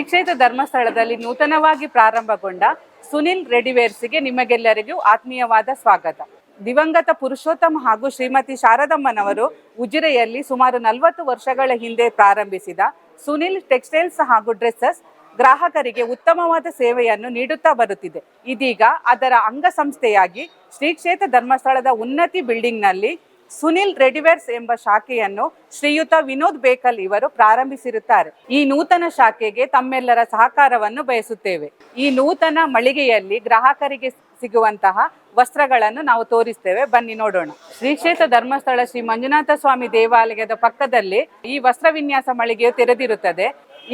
ಕ್ಷೇತ್ರ ಧರ್ಮಸ್ಥಳದಲ್ಲಿ ನೂತನವಾಗಿ ಪ್ರಾರಂಭಗೊಂಡ ಸುನಿಲ್ ರೆಡಿವೇರ್ಸ್ಗೆ ನಿಮಗೆಲ್ಲರಿಗೂ ಆತ್ಮೀಯವಾದ ಸ್ವಾಗತ. ದಿವಂಗತ ಪುರುಷೋತ್ತಮ ಹಾಗೂ ಶ್ರೀಮತಿ ಶಾರದಮ್ಮನವರು ಉಜಿರೆಯಲ್ಲಿ ಸುಮಾರು ನಲವತ್ತು ವರ್ಷಗಳ ಹಿಂದೆ ಪ್ರಾರಂಭಿಸಿದ ಸುನಿಲ್ ಟೆಕ್ಸ್ಟೈಲ್ಸ್ ಹಾಗೂ ಡ್ರೆಸ್ಸಸ್ ಗ್ರಾಹಕರಿಗೆ ಉತ್ತಮವಾದ ಸೇವೆಯನ್ನು ನೀಡುತ್ತಾ ಬರುತ್ತಿದೆ. ಇದೀಗ ಅದರ ಅಂಗಸಂಸ್ಥೆಯಾಗಿ ಶ್ರೀ ಕ್ಷೇತ್ರ ಧರ್ಮಸ್ಥಳದ ಉನ್ನತಿ ಬಿಲ್ಡಿಂಗ್ನಲ್ಲಿ ಸುನಿಲ್ ರೆಡಿವೇರ್ಸ್ ಎಂಬ ಶಾಖೆಯನ್ನು ಶ್ರೀಯುತ ವಿನೋದ್ ಬೇಕಲ್ ಇವರು ಪ್ರಾರಂಭಿಸಿರುತ್ತಾರೆ. ಈ ನೂತನ ಶಾಖೆಗೆ ತಮ್ಮೆಲ್ಲರ ಸಹಕಾರವನ್ನು ಬಯಸುತ್ತೇವೆ. ಈ ನೂತನ ಮಳಿಗೆಯಲ್ಲಿ ಗ್ರಾಹಕರಿಗೆ ಸಿಗುವಂತಹ ವಸ್ತ್ರಗಳನ್ನು ನಾವು ತೋರಿಸ್ತೇವೆ. ಬನ್ನಿ ನೋಡೋಣ. ಶ್ರೀ ಕ್ಷೇತ್ರ ಧರ್ಮಸ್ಥಳ ಶ್ರೀ ಮಂಜುನಾಥ ಸ್ವಾಮಿ ದೇವಾಲಯದ ಪಕ್ಕದಲ್ಲಿ ಈ ವಸ್ತ್ರ ವಿನ್ಯಾಸ ಮಳಿಗೆಯು ತೆರೆದಿರುತ್ತದೆ.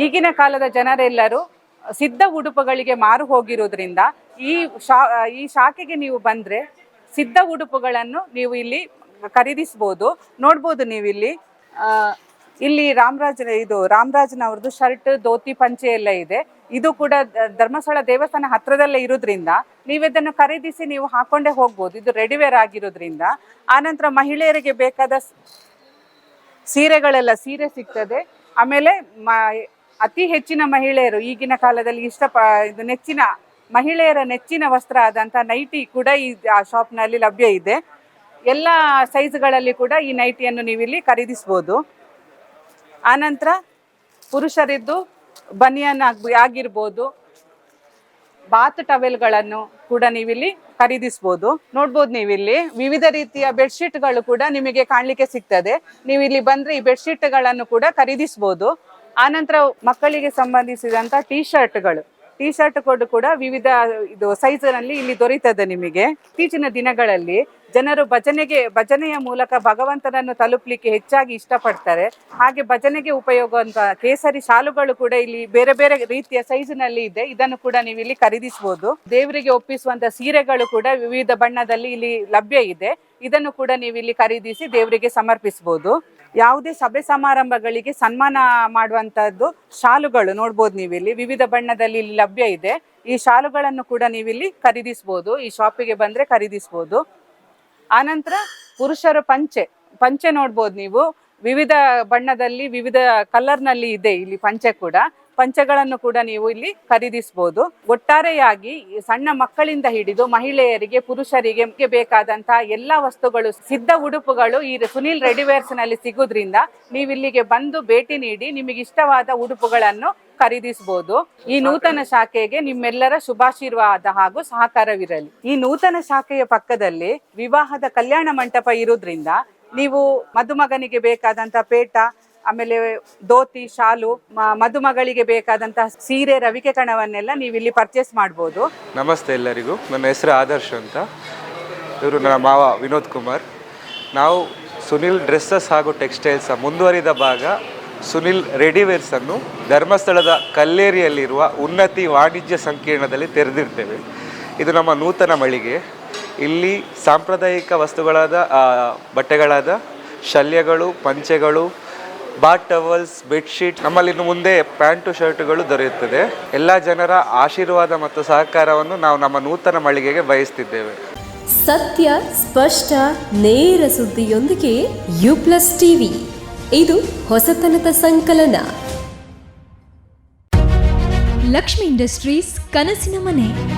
ಈಗಿನ ಕಾಲದ ಜನರೆಲ್ಲರೂ ಸಿದ್ಧ ಉಡುಪುಗಳಿಗೆ ಮಾರು ಹೋಗಿರುವುದರಿಂದ ಈ ಶಾ, ಈ ಶಾಖೆಗೆ ನೀವು ಬಂದ್ರೆ ಸಿದ್ಧ ಉಡುಪುಗಳನ್ನು ನೀವು ಇಲ್ಲಿ ಖರೀದಿಸ್ಬೋದು. ನೋಡ್ಬೋದು ನೀವು ಇಲ್ಲಿ ಇಲ್ಲಿ ರಾಮರಾಜ್ ಇದು ರಾಮರಾಜ್ನವ್ರದ್ದು ಶರ್ಟ್, ಧೋತಿ, ಪಂಚೆ ಎಲ್ಲ ಇದೆ. ಇದು ಕೂಡ ಧರ್ಮಸ್ಥಳ ದೇವಸ್ಥಾನ ಹತ್ರದಲ್ಲೇ ಇರೋದ್ರಿಂದ ನೀವು ಇದನ್ನು ಖರೀದಿಸಿ ನೀವು ಹಾಕೊಂಡೇ ಹೋಗ್ಬೋದು. ಇದು ರೆಡಿವೇರ್ ಆಗಿರೋದ್ರಿಂದ. ಆನಂತರ ಮಹಿಳೆಯರಿಗೆ ಬೇಕಾದ ಸೀರೆಗಳೆಲ್ಲ ಸೀರೆ ಸಿಗ್ತದೆ. ಆಮೇಲೆ ಮ, ಅತಿ ಹೆಚ್ಚಿನ ಮಹಿಳೆಯರು ಈಗಿನ ಕಾಲದಲ್ಲಿ ಇಷ್ಟ ಇದು ನೆಚ್ಚಿನ ಮಹಿಳೆಯರ ನೆಚ್ಚಿನ ವಸ್ತ್ರ ಆದಂಥ ನೈಟಿ ಕೂಡ ಈ ಶಾಪ್ನಲ್ಲಿ ಲಭ್ಯ ಇದೆ. ಎಲ್ಲ ಸೈಜ್ಗಳಲ್ಲಿ ಕೂಡ ಈ ನೈಟಿಯನ್ನು ನೀವು ಇಲ್ಲಿ ಖರೀದಿಸ್ಬೋದು. ಆನಂತರ ಪುರುಷರಿದ್ದು ಬನಿಯನ್ ಆಗ್ ಆಗಿರ್ಬೋದು. ಬಾತ್ ಟವೆಲ್ಗಳನ್ನು ಕೂಡ ನೀವಿಲ್ಲಿ ಖರೀದಿಸ್ಬೋದು. ನೋಡ್ಬೋದು ನೀವಿಲ್ಲಿ. ವಿವಿಧ ರೀತಿಯ ಬೆಡ್ಶೀಟ್ಗಳು ಕೂಡ ನಿಮಗೆ ಕಾಣಲಿಕ್ಕೆ ಸಿಗ್ತದೆ. ನೀವು ಇಲ್ಲಿ ಬಂದ್ರೆ ಈ ಬೆಡ್ಶೀಟ್ಗಳನ್ನು ಕೂಡ ಖರೀದಿಸ್ಬೋದು. ಆನಂತರ ಮಕ್ಕಳಿಗೆ ಸಂಬಂಧಿಸಿದಂಥ ಟೀ ಶರ್ಟ್ಗಳು ಟೀ ಶರ್ಟ್ ಕೋಡ್ ಕೂಡ ವಿವಿಧ ಇದು ಸೈಜ್ನಲ್ಲಿ ಇಲ್ಲಿ ದೊರೀತದೆ ನಿಮಗೆ. ಇತ್ತೀಚಿನ ದಿನಗಳಲ್ಲಿ ಜನರು ಭಜನೆಗೆ, ಭಜನೆಯ ಮೂಲಕ ಭಗವಂತನನ್ನು ತಲುಪಲಿಕ್ಕೆ ಹೆಚ್ಚಾಗಿ ಇಷ್ಟಪಡ್ತಾರೆ. ಹಾಗೆ ಭಜನೆಗೆ ಉಪಯೋಗ ಅಂತ ಕೇಸರಿ ಶಾಲುಗಳು ಕೂಡ ಇಲ್ಲಿ ಬೇರೆ ಬೇರೆ ರೀತಿಯ ಸೈಜ್ನಲ್ಲಿ ಇದೆ. ಇದನ್ನು ಕೂಡ ನೀವು ಇಲ್ಲಿ ಖರೀದಿಸಬಹುದು. ದೇವರಿಗೆ ಒಪ್ಪಿಸುವಂತ ಸೀರೆಗಳು ಕೂಡ ವಿವಿಧ ಬಣ್ಣದಲ್ಲಿ ಇಲ್ಲಿ ಲಭ್ಯ ಇದೆ. ಇದನ್ನು ಕೂಡ ನೀವು ಇಲ್ಲಿ ಖರೀದಿಸಿ ದೇವರಿಗೆ ಸಮರ್ಪಿಸಬಹುದು. ಯಾವುದೇ ಸಭೆ ಸಮಾರಂಭಗಳಿಗೆ ಸನ್ಮಾನ ಮಾಡುವಂತದ್ದು ಶಾಲುಗಳು. ನೋಡ್ಬೋದು ನೀವಿಲ್ಲಿ. ವಿವಿಧ ಬಣ್ಣದಲ್ಲಿ ಇಲ್ಲಿ ಲಭ್ಯ ಇದೆ. ಈ ಶಾಲುಗಳನ್ನು ಕೂಡ ನೀವಿಲ್ಲಿ ಖರೀದಿಸಬಹುದು ಈ ಶಾಪಿಗೆ ಬಂದ್ರೆ ಖರೀದಿಸಬಹುದು ಆನಂತರ ಪುರುಷರ ಪಂಚೆ. ಪಂಚೆ ನೋಡ್ಬೋದು ನೀವು. ವಿವಿಧ ಬಣ್ಣದಲ್ಲಿ, ವಿವಿಧ ಕಲರ್ನಲ್ಲಿ ಇದೆ ಇಲ್ಲಿ ಪಂಚೆ ಕೂಡ. ಪಂಚೆಗಳನ್ನು ಕೂಡ ನೀವು ಇಲ್ಲಿ ಖರೀದಿಸಬಹುದು ಒಟ್ಟಾರೆಯಾಗಿ ಸಣ್ಣ ಮಕ್ಕಳಿಂದ ಹಿಡಿದು ಮಹಿಳೆಯರಿಗೆ, ಪುರುಷರಿಗೆ ಬೇಕಾದಂತಹ ಎಲ್ಲಾ ವಸ್ತುಗಳು, ಸಿದ್ಧ ಉಡುಪುಗಳು ಈ ಸುನಿಲ್ ರೆಡಿವೇರ್ಸ್ನಲ್ಲಿ ಸಿಗೋದ್ರಿಂದ ನೀವು ಇಲ್ಲಿಗೆ ಬಂದು ಭೇಟಿ ನೀಡಿ ನಿಮಗೆ ಇಷ್ಟವಾದ ಉಡುಪುಗಳನ್ನು ಖರೀದಿಸಬಹುದು ಈ ನೂತನ ಶಾಖೆಗೆ ನಿಮ್ಮೆಲ್ಲರ ಶುಭಾಶೀರ್ವಾದ ಹಾಗೂ ಸಹಕಾರವಿರಲಿ. ಈ ನೂತನ ಶಾಖೆಯ ಪಕ್ಕದಲ್ಲಿ ವಿವಾಹದ ಕಲ್ಯಾಣ ಮಂಟಪ ಇರುವುದರಿಂದ ನೀವು ಮದುಮಗನಿಗೆ ಬೇಕಾದಂತ ಪೇಟ ಆಮೇಲೆ ಧೋತಿ, ಶಾಲು ಮದುಮಗಳಿಗೆ ಬೇಕಾದಂತಹ ಸೀರೆ, ರವಿಕೆ ಕಣವನ್ನೆಲ್ಲ ನೀವು ಇಲ್ಲಿ ಪರ್ಚೇಸ್ ಮಾಡ್ಬೋದು. ನಮಸ್ತೆ ಎಲ್ಲರಿಗೂ. ನನ್ನ ಹೆಸರು ಆದರ್ಶ್ ಅಂತ. ಇವರು ನನ್ನ ಮಾವ ವಿನೋದ್ ಕುಮಾರ್. ನಾವು ಸುನಿಲ್ ಡ್ರೆಸ್ಸಸ್ ಹಾಗೂ ಟೆಕ್ಸ್ಟೈಲ್ಸ್ ಮುಂದುವರಿದ ಭಾಗ ಸುನಿಲ್ ರೆಡಿವೇರ್ಸನ್ನು ಧರ್ಮಸ್ಥಳದ ಕಲ್ಲೇರಿಯಲ್ಲಿರುವ ಉನ್ನತಿ ವಾಣಿಜ್ಯ ಸಂಕೀರ್ಣದಲ್ಲಿ ತೆರೆದಿರ್ತೇವೆ. ಇದು ನಮ್ಮ ನೂತನ ಮಳಿಗೆ. ಇಲ್ಲಿ ಸಾಂಪ್ರದಾಯಿಕ ವಸ್ತುಗಳಾದ ಬಟ್ಟೆಗಳಾದ, ಶಲ್ಯಗಳು, ಪಂಚೆಗಳು ಬಾತ್ ಟವಲ್ಸ್ ಬೆಡ್ಶೀಟ್ ನಮ್ಮಲ್ಲಿ ಮುಂದೆ ಪ್ಯಾಂಟು, ಶರ್ಟ್ಗಳು ದೊರೆಯುತ್ತದೆ. ಎಲ್ಲ ಜನರ ಆಶೀರ್ವಾದ ಮತ್ತು ಸಹಕಾರವನ್ನು ನಾವು ನಮ್ಮ ನೂತನ ಮಳಿಗೆಗೆ ಬಯಸ್ತಿದ್ದೇವೆ. ಸತ್ಯ, ಸ್ಪಷ್ಟ, ನೇರ ಸುದ್ದಿಯೊಂದಿಗೆ ಯು ಪ್ಲಸ್ ಟಿವಿ. ಇದು ಹೊಸತನದ ಸಂಕಲನ. ಲಕ್ಷ್ಮಿ ಇಂಡಸ್ಟ್ರೀಸ್ ಕನಸಿನ ಮನೆ.